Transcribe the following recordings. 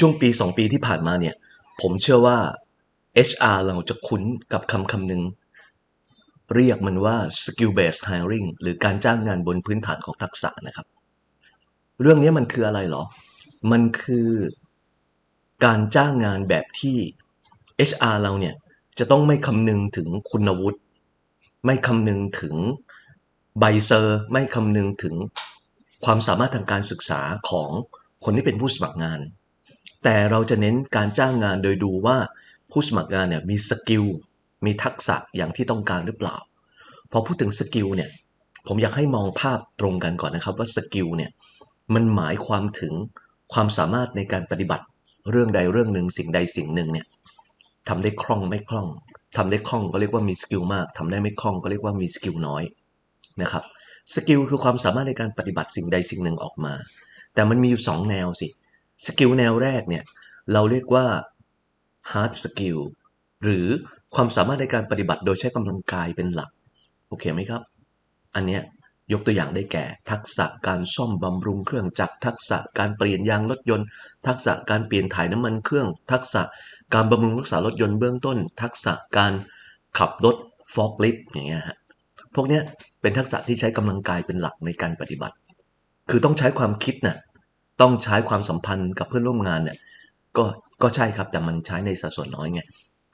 ช่วงปี 2 ปีที่ผ่านมาเนี่ย ผมเชื่อว่า HR เราจะคุ้นกับคำคำหนึ่งเรียกมันว่า skill based hiring หรือการจ้างงานบนพื้นฐานของทักษะนะครับ เรื่องนี้มันคืออะไรหรอ มันคือการจ้างงานแบบที่ HR เราเนี่ยจะต้องไม่คำนึงถึงคุณวุฒิ ไม่คำนึงถึงใบเซอร์ ไม่คำนึงถึงความสามารถทางการศึกษาของคนที่เป็นผู้สมัครงาน แต่เราจะเน้นการจ้างงานโดยดูว่าผู้สมัครงานเนี่ยมีสกิลมีทักษะอย่างที่ต้องการหรือเปล่า พอพูดถึงสกิลเนี่ยผมอยากให้มองภาพตรงกันก่อนนะครับว่าสกิลเนี่ยมันหมายความถึงความสามารถในการปฏิบัติเรื่องใดเรื่องหนึ่งสิ่งใดสิ่งหนึ่งเนี่ยทำได้คล่องไม่คล่องทำได้คล่องก็เรียกว่ามีสกิลมากทำได้ไม่คล่องก็เรียกว่ามีสกิลน้อยนะครับสกิลคือความสามารถในการปฏิบัติสิ่งใดสิ่งหนึ่งออกมา แต่มันมีอยู่ 2 แนวสิ สกิลแนวแรกเนี่ยเราเรียกว่า hard skill หรือความสามารถในการปฏิบัติโดยใช้กำลังกายเป็นหลัก โอเคไหมครับ อันเนี้ยยกตัวอย่างได้แก่ ทักษะการซ่อมบำรุงเครื่องจักรทักษะการเปลี่ยนยางรถยนต์ ทักษะการเปลี่ยนถ่ายน้ำมันเครื่อง ทักษะการบำรุงรักษารถยนต์เบื้องต้น ทักษะการขับรถฟอกลิฟต์อย่างเงี้ยฮะพวกเนี้ยเป็นทักษะที่ใช้กำลังกายเป็นหลักในการปฏิบัติ คือต้องใช้ความคิดน่ะ ต้องใช้ความสัมพันธ์กับเพื่อนร่วมงานเนี่ยก็ก็ใช่ครับแต่มันใช้ในสัดส่วนน้อยไง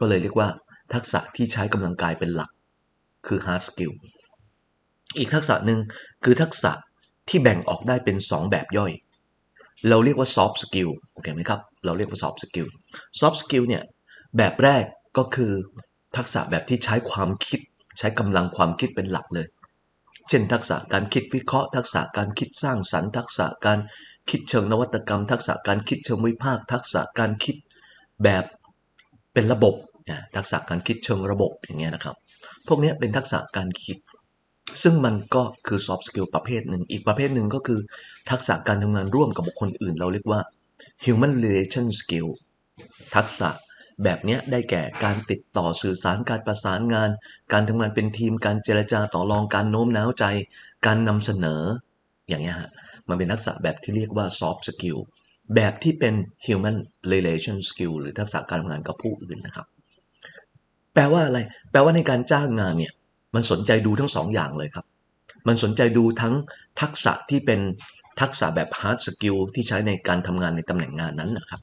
ก็เลยเรียกว่าทักษะที่ใช้กำลังกายเป็นหลัก คือ hard skill อีกทักษะหนึ่งคือทักษะที่แบ่งออกได้เป็น 2 แบบย่อย เราเรียกว่า soft skill โอเคไหมครับ เราเรียกว่า soft skill soft skill เนี่ยแบบแรกก็คือทักษะแบบที่ใช้ความคิด ใช้กำลังความคิดเป็นหลักเลย เช่น ทักษะการคิดวิเคราะห์ ทักษะการคิดสร้างสรรค์ ทักษะการ คิดเชิงนวัตกรรม ทักษะการคิดเชิงวิพากษ์ทักษะการคิดแบบเป็นระบบทักษะการคิดเชิงระบบอย่างเงี้ยนะครับ พวกนี้เป็นทักษะการคิด ซึ่งมันก็คือ soft skill ประเภทหนึ่ง อีกประเภทหนึ่งก็คือ ทักษะการทำงานร่วมกับบุคคลอื่น เราเรียกว่า human relation skill ทักษะแบบนี้ได้แก่การติดต่อสื่อสารการประสานงาน การทำงานเป็นทีม การเจรจาต่อรองการโน้มน้าวใจ การนำเสนออย่างเงี้ยฮะ มันเป็นทักษะแบบที่เรียกว่า soft skill แบบที่เป็น human relation skill หรือทักษะการทำงานกับผู้อื่นนะครับ แปลว่าอะไร แปลว่าในการจ้างงานเนี่ย มันสนใจดูทั้งสองอย่างเลยครับ มันสนใจดูทั้งทักษะที่เป็นทักษะแบบ hard skill ที่ใช้ในการทำงานในตำแหน่งงานนั้นนะครับ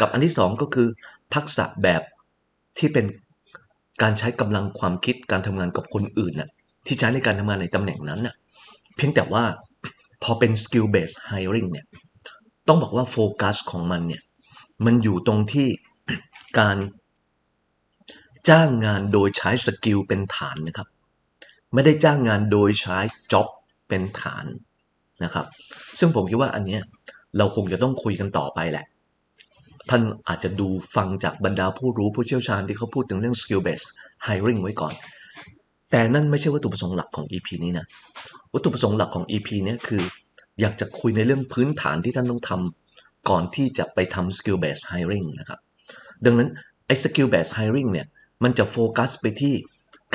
กับอันที่สองก็คือ ทักษะแบบที่เป็นการใช้กำลังความคิดการทำงานกับคนอื่นน่ะที่ใช้ในการทำงานในตำแหน่งนั้นน่ะเพียงแต่ว่า พอเป็น skill based hiring เนี่ยต้องบอกว่าโฟกัสของมันเนี่ยมันอยู่ตรงที่การจ้างงานโดยใช้สกิลเป็นฐานนะครับ ไม่ได้จ้างงานโดยใช้ job เป็นฐานนะครับ ซึ่งผมคิดว่าอันเนี้ยเราคงจะต้องคุยกันต่อไปแหละ ท่านอาจจะดูฟังจากบรรดาผู้รู้ผู้เชี่ยวชาญที่เขาพูดถึงเรื่อง skill based hiring ไว้ก่อน แต่นั่นไม่ใช่วัตถุประสงค์หลักของ EP นี้นะ วัตถุประสงค์หลักของ EP เนี้ยคือ อยากจะคุยในเรื่องพื้นฐานที่ท่านต้องทำก่อนที่จะไปทำ skill based hiring นะครับ ดังนั้นไอ้ skill based hiring เนี่ย มันจะโฟกัสไปที่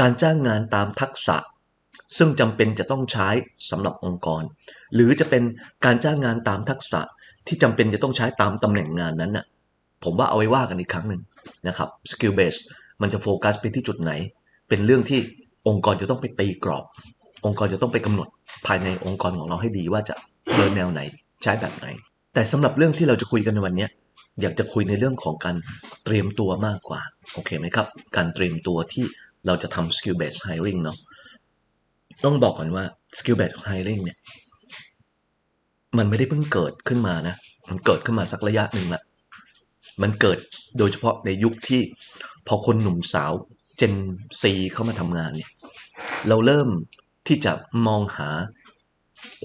การจ้างงานตามทักษะ ซึ่งจำเป็นจะต้องใช้สำหรับองค์กร หรือจะเป็นการจ้างงานตามทักษะที่จำเป็นจะต้องใช้ตามตำแหน่งงานนั้นน่ะ ผมว่าเอาไว้ว่ากันอีกครั้งหนึ่งนะครับ skill based มันจะโฟกัสไปที่จุดไหน เป็นเรื่องที่ องค์กรจะต้องไปตีกรอบ องค์กรจะต้องไปกำหนดภายในองค์กรของเราให้ดีว่าจะเดินแนวไหนใช้แบบไหน แต่สำหรับเรื่องที่เราจะคุยกันในวันนี้อยากจะคุยในเรื่องของการเตรียมตัวมากกว่าโอเคไหมครับ การเตรียมตัวที่เราจะทำ skill based hiring เนาะต้องบอกก่อนว่า skill based hiring เนี่ยมันไม่ได้เพิ่งเกิดขึ้นมานะ มันเกิดขึ้นมาสักระยะหนึ่งละ มันเกิดโดยเฉพาะในยุคที่ พอคนหนุ่มสาว Gen Z เข้ามาทำงานเนี่ยเราเริ่มที่จะมองหา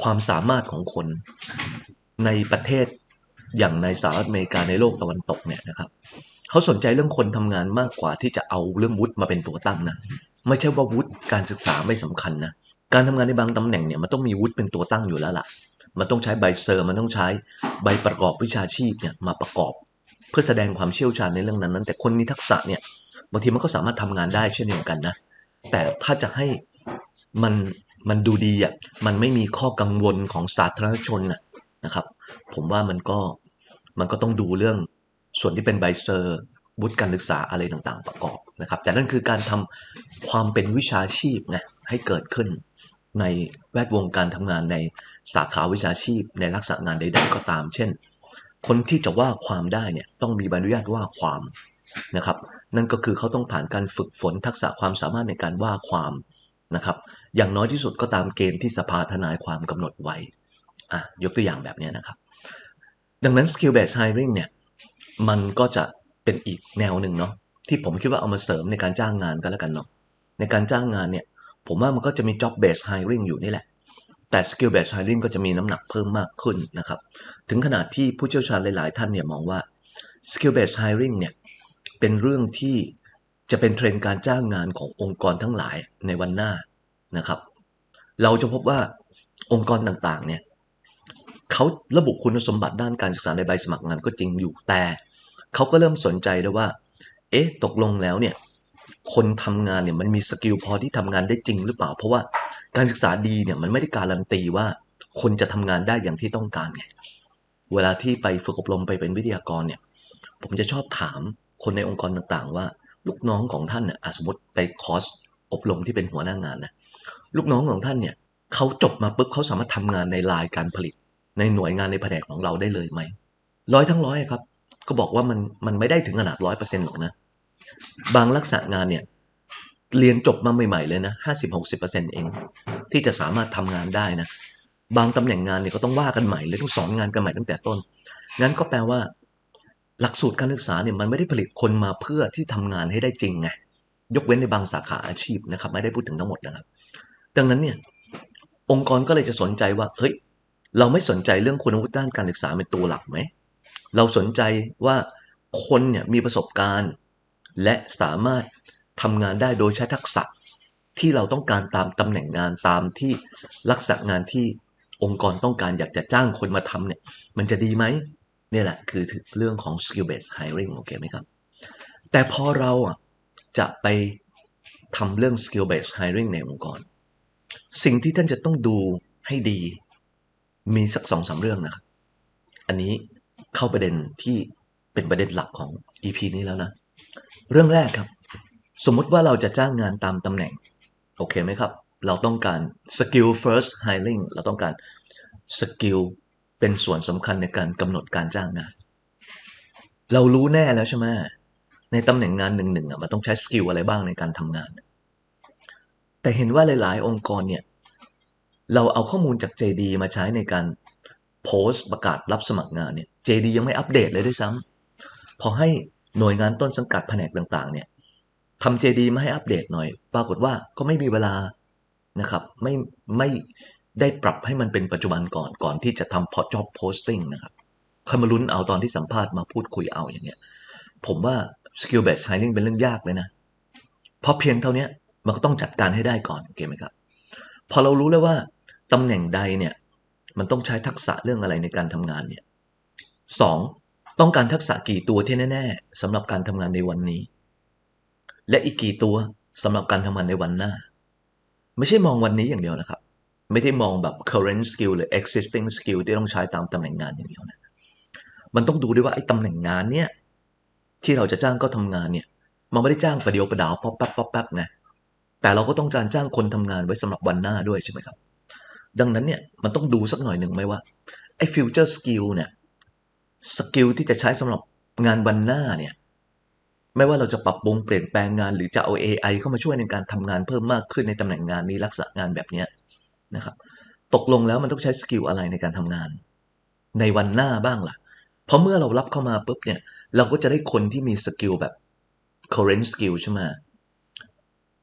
ความสามารถของคนในประเทศอย่างในสหรัฐอเมริกาในโลกตะวันตกเนี่ยนะครับเขาสนใจเรื่องคนทำงานมากกว่าที่จะเอาเรื่องวุฒิมาเป็นตัวตั้งนะไม่ใช่ว่าวุฒิการศึกษาไม่สำคัญนะการทำงานในบางตำแหน่งเนี่ยมันต้องมีวุฒิเป็นตัวตั้งอยู่แล้วล่ะมันต้องใช้ใบเซอร์ มันต้องใช้ใบประกอบวิชาชีพเนี่ยมาประกอบ เพื่อแสดงความเชี่ยวชาญในเรื่องนั้นนั้นแต่คนมีทักษะเนี่ย บางทีมันก็สามารถทำงานได้เช่นเดียวกันนะ แต่ถ้าจะให้มันมันดูดีอะมันไม่มีข้อกังวลของสาธารณชนนะนะครับ ผมว่ามันก็มันก็ต้องดูเรื่องส่วนที่เป็นใบเซอร์วุฒิการศึกษาอะไรต่างๆ ประกอบนะครับ แต่นั่นคือการทำความเป็นวิชาชีพนะให้เกิดขึ้นในแวดวงการทำงานในสาขาวิชาชีพ ในลักษณะงานใดๆก็ตาม เช่น คนที่จะว่าความได้เนี่ยต้องมีใบอนุญาตว่าความนะครับ นั่นก็คือเขาต้องผ่านการฝึกฝนทักษะความสามารถในการว่าความนะครับ อย่างน้อยที่สุดก็ตามเกณฑ์ที่สภาทนายความกำหนดไว้อะยกตัวอย่างแบบนี้นะครับ ดังนั้น skill based hiring เนี่ยมันก็จะเป็นอีกแนวหนึ่งเนาะที่ผมคิดว่าเอามาเสริมในการจ้างงานก็แล้วกันเนาะในการจ้างงานเนี่ยผมว่ามันก็จะมี job based hiring อยู่นี่แหละ แต่ skill based hiring ก็จะมีน้ำหนักเพิ่มมากขึ้นนะครับ ถึงขนาดที่ผู้เชี่ยวชาญหลาย ๆ ท่านเนี่ยมองว่า skill based hiring เนี่ย เป็นเรื่องที่จะเป็นเทรนด์การจ้างงานขององค์กรทั้งหลายในวันหน้านะครับ เราจะพบว่าองค์กรต่างๆเนี่ยเขาระบุคุณสมบัติด้านการศึกษาในใบสมัครงานก็จริงอยู่แต่เขาก็เริ่มสนใจด้วยว่า เอ๊ะ ตกลงแล้วเนี่ย คนทำงานเนี่ยมันมีสกิลพอที่ทำงานได้จริงหรือเปล่า เพราะว่าการศึกษาดีเนี่ยมันไม่ได้การันตีว่า คนจะทำงานได้อย่างที่ต้องการไง เวลาที่ไปฝึกอบรมไปเป็นวิทยากรเนี่ย ผมจะชอบถาม คนในองค์กรต่างๆ ว่า ลูกน้องของท่านเนี่ยสมมติไปคอร์สอบรมที่เป็นหัวหน้างานนะลูกน้องของท่านเนี่ยเขาจบมาปุ๊บเขาสามารถทำงานในลายการผลิต ในหน่วยงานในแผนกของเราได้เลยไหมร้อยทั้งร้อยครับ ก็บอกว่ามันมันไม่ได้ถึงขนาดร้อยเปอร์เซ็นต์หรอกนะ บางลักษณะงานเนี่ยเรียนจบมาใหม่ๆเลยนะห้าสิบหกสิบเปอร์เซ็นต์เอง ที่จะสามารถทำงานได้นะ บางตำแหน่งงานเนี่ยก็ต้องว่ากันใหม่เลยต้องสอนงานกันใหม่ตั้งแต่ต้นงั้นก็แปลว่า หลักสูตรการศึกษาเนี่ยมันไม่ได้ผลิตคนมาเพื่อที่ทำงานให้ได้จริงไงยกเว้นในบางสาขาอาชีพนะครับ ไม่ได้พูดถึงทั้งหมดนะครับ ดังนั้นเนี่ยองค์กรก็เลยจะสนใจว่าเฮ้ยเราไม่สนใจเรื่องคุณวุฒิด้านการศึกษาเป็นตัวหลักไหมเราสนใจว่าคนเนี่ยมีประสบการณ์ และสามารถทำงานได้โดยใช้ทักษะที่เราต้องการตามตำแหน่งงานตามที่ลักษณะงานที่องค์กรต้องการอยากจะจ้างคนมาทำเนี่ยมันจะดีไหม นี่แหละคือเรื่องของ skill based hiring โอเคไหมครับ แต่พอเราอะจะไปทำเรื่อง skill based hiring ในองค์กร สิ่งที่ท่านจะต้องดูให้ดีมีสักสองสาเรื่องนะครับ อันนี้เข้าประเด็นที่เป็นประเด็นหลักของ EP นี้แล้วนะ เรื่องแรกครับ สมมติว่าเราจะจ้างงานตามตำแหน่ง โอเคไหมครับ เราต้องการ skill first hiring เราต้องการ skill เป็นส่วนสำคัญในการกำหนดการจ้างงาน เรารู้แน่แล้วใช่ไหมในตำแหน่งงานหนึ่งๆอะมันต้องใช้สกิลอะไรบ้างในการทำงาน แต่เห็นว่าหลาย ๆ องค์กรเนี่ย เราเอาข้อมูลจาก JD มาใช้ในการโพสต์ประกาศรับสมัครงานเนี่ย JD ยังไม่อัปเดตเลยด้วยซ้ำพอให้หน่วยงานต้นสังกัดแผนกต่างๆ เนี่ยทำ JD มาให้อัปเดตหน่อย ปรากฏว่าก็ไม่มีเวลานะครับ ไม่ไม่ ได้ปรับให้มันเป็นปัจจุบันก่อนก่อนที่จะทำพอ job posting นะครับคอยมาลุ้นเอาตอนที่สัมภาษณ์มาพูดคุยเอาอย่างเงี้ย ผมว่า skill based hiring เป็นเรื่องยากเลยนะ เพราะเพียงเท่านี้มันก็ต้องจัดการให้ได้ก่อนโอเคไหมครับ พอเรารู้แล้วว่าตำแหน่งใดเนี่ยมันต้องใช้ทักษะเรื่องอะไรในการทำงานเนี่ยสองต้องการทักษะกี่ตัวที่แน่ ๆสำหรับการทำงานในวันนี้ และอีกกี่ตัวสำหรับการทำงานในวันหน้า ไม่ใช่มองวันนี้อย่างเดียวนะครับ ไม่ได้มองแบบ current skill หรือ existing skill ที่ต้องใช้ตามตำแหน่งงานอย่างเดียวนะ มันต้องดูด้วยว่าไอ้ตำแหน่งงานเนี่ยที่เราจะจ้างก็ทำงานเนี่ย มันไม่ได้จ้างประเดียวประดาวป๊อปแป๊บป๊อปแป๊บไงแต่เราก็ต้องการจ้างคนทำงานไว้สำหรับวันหน้าด้วยใช่ไหมครับ ดังนั้นเนี่ยมันต้องดูสักหน่อยหนึ่งไหมว่าไอ้ฟิวเจอร์สกิลเนี่ยสกิลที่จะใช้สำหรับงานวันหน้าเนี่ยไม่ว่าเราจะปรับปรุงเปลี่ยนแปลงงาน หรือจะเอา AI เข้ามาช่วยในการทำงานเพิ่มมากขึ้นในตำแหน่งงานนี้ลักษณะงานแบบเนี้ย นะครับ ตกลงแล้วมันต้องใช้สกิลอะไรในการทำงาน ในวันหน้าบ้างล่ะ เพราะเมื่อเรารับเข้ามาปุ๊บเนี่ย เราก็จะได้คนที่มีสกิลแบบ current skill ใช่ไหม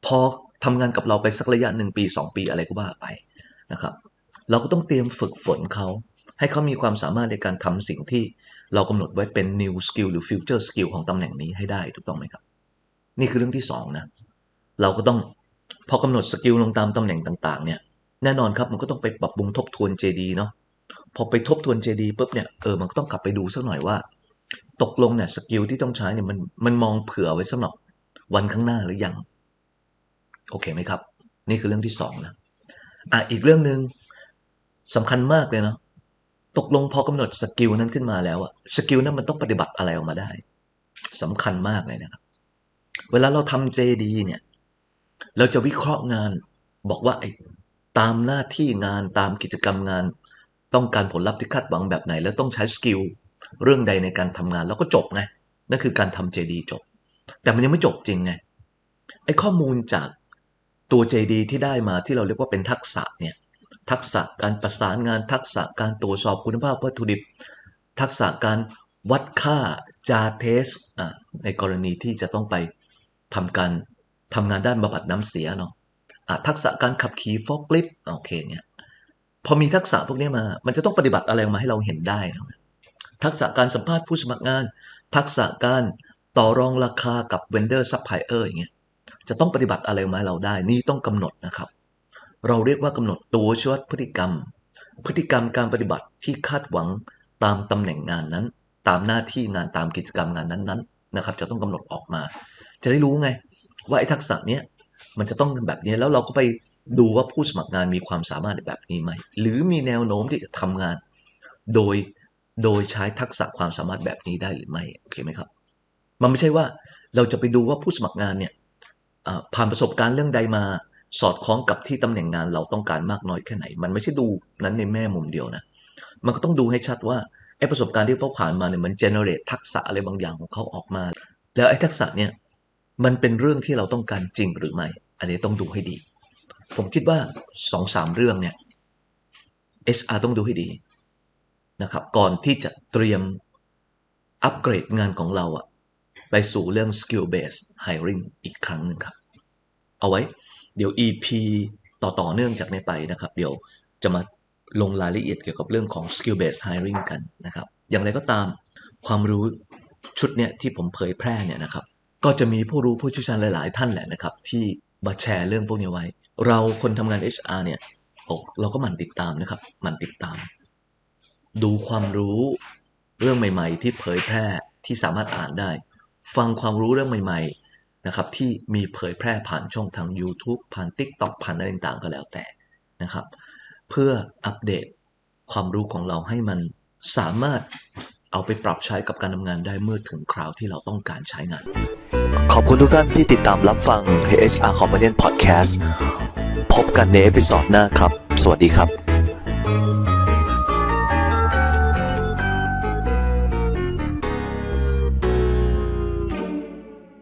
พอทำงานกับเราไปสักระยะหนึ่งปี 2 ปีอะไรก็ว่าไปนะครับ เราก็ต้องเตรียมฝึกฝนเขาให้เขามีความสามารถในการทำสิ่งที่เรากำหนดไว้เป็น new skill หรือ future skill ของตำแหน่งนี้ให้ได้ถูกต้องไหมครับ นี่คือเรื่องที่2นะเราก็ต้องพอกำหนดสกิลลงตามตำแหน่งต่าง ๆ เนี่ย แน่นอนครับมันก็ต้องไปปรับปรุงทบทวน JD เนาะพอไปทบทวน JD ปุ๊บเนี่ยเออมันก็ต้องกลับไปดูสักหน่อยว่า ตกลงเนี่ยสกิลที่ต้องใช้เนี่ยมันมันมองเผื่อไว้สำหรับวันข้างหน้าหรือยัง โอเคไหมครับ นี่คือเรื่องที่2นะอะอีกเรื่องหนึ่งสำคัญมากเลยเนาะตกลงพอกำหนดสกิลนั้นขึ้นมาแล้วอะสกิลนั้นมันต้องปฏิบัติอะไรออกมาได้สำคัญมากเลยนะครับ เวลาเราทำ JD เนี่ย เราจะวิเคราะห์งานบอกว่าไอ้ ตามหน้าที่งานตามกิจกรรมงาน ต้องการผลลัพธ์ที่คาดหวังแบบไหน แล้วต้องใช้สกิลเรื่องใดในการทำงานแล้วก็จบไงนั่นคือการทำ JD จบ แต่มันยังไม่จบจริงไงไอ้ข้อมูลจากตัว JD ที่ได้มาที่เราเรียกว่าเป็นทักษะเนี่ยทักษะการประสานงานทักษะการตรวจสอบคุณภาพวัตถุดิบ ทักษะการวัดค่าจาเทสอะในกรณีที่จะต้องไปทำการทำงานด้านบำบัดน้ำเสียเนาะ ทักษะการขับขี่ฟอกลิฟโอเคเนี่ยพอมีทักษะพวกนี้มา มันจะต้องปฏิบัติอะไรมาให้เราเห็นได้นะทักษะการสัมภาษณ์ผู้สมัครงาน ทักษะการต่อรองราคากับเวนเดอร์ซัพพลายเออร์อย่างเงี้ยจะต้องปฏิบัติอะไรมาเราได้ นี่ต้องกำหนดนะครับ เราเรียกว่ากำหนดตัวชี้วัดพฤติกรรม พฤติกรรมการปฏิบัติที่คาดหวังตามตำแหน่งงานนั้น ตามหน้าที่งานตามกิจกรรมงานนั้นๆนะครับ จะต้องกำหนดออกมา จะได้รู้ไง ว่าไอ้ทักษะเนี้ย มันจะต้องแบบนี้แล้วเราก็ไปดูว่าผู้สมัครงานมีความสามารถแบบนี้ไหมหรือมีแนวโน้มที่จะทำงาน โดยโดยใช้ทักษะความสามารถแบบนี้ได้หรือไม่โอเคไหมครับ มันไม่ใช่ว่าเราจะไปดูว่าผู้สมัครงานเนี่ยผ่านประสบการณ์เรื่องใดมาสอดคล้องกับที่ตำแหน่งงานเราต้องการมากน้อยแค่ไหน มันไม่ใช่ดูนั้นในแม่มุมเดียวนะ มันก็ต้องดูให้ชัดว่าไอ้ประสบการณ์ที่เขาผ่านมาเนี่ยมันเจเนเรตทักษะอะไรบางอย่างของเขาออกมา แล้วไอ้ทักษะเนี่ยมันเป็นเรื่องที่เราต้องการจริงหรือไม่ อันนี้ต้องดูให้ดี ผมคิดว่าสองสามเรื่องเนี่ย HR ต้องดูให้ดีนะครับ ก่อนที่จะเตรียมอัปเกรดงานของเราอะไปสู่เรื่อง skill based hiring อีกครั้งหนึ่งครับ เอาไว้ เดี๋ยว EP ต่อต่อเนื่องจากนี้ไปนะครับ เดี๋ยวจะมาลงรายละเอียดเกี่ยวกับเรื่องของ skill based hiring กันนะครับ อย่างไรก็ตามความรู้ชุดเนี้ยที่ผมเผยแพร่เนี่ยนะครับ ก็จะมีผู้รู้ผู้เชี่ยวชาญหลาย ๆ ท่านแหละนะครับ ที่ มาแชร์เรื่องพวกนี้ไว้ เราคนทำงาน HR เนี่ยโอ้เราก็หมั่นติดตามนะครับหมั่นติดตาม ดูความรู้เรื่องใหม่ๆ ที่เผยแพร่ที่สามารถอ่านได้ ฟังความรู้เรื่องใหม่ ๆนะครับ ที่มีเผยแพร่ผ่านช่องทาง YouTube ผ่าน TikTok ผ่านอะไรต่างๆก็แล้วแต่นะครับ เพื่ออัปเดตความรู้ของเราให้มันสามารถเอาไปปรับใช้กับการทำงานได้เมื่อถึงคราวที่เราต้องการใช้งาน ขอบคุณทุกท่านที่ติดตามรับฟัง HR Companion Podcast พบกันในเอพิซอดหน้าครับ สวัสดีครับ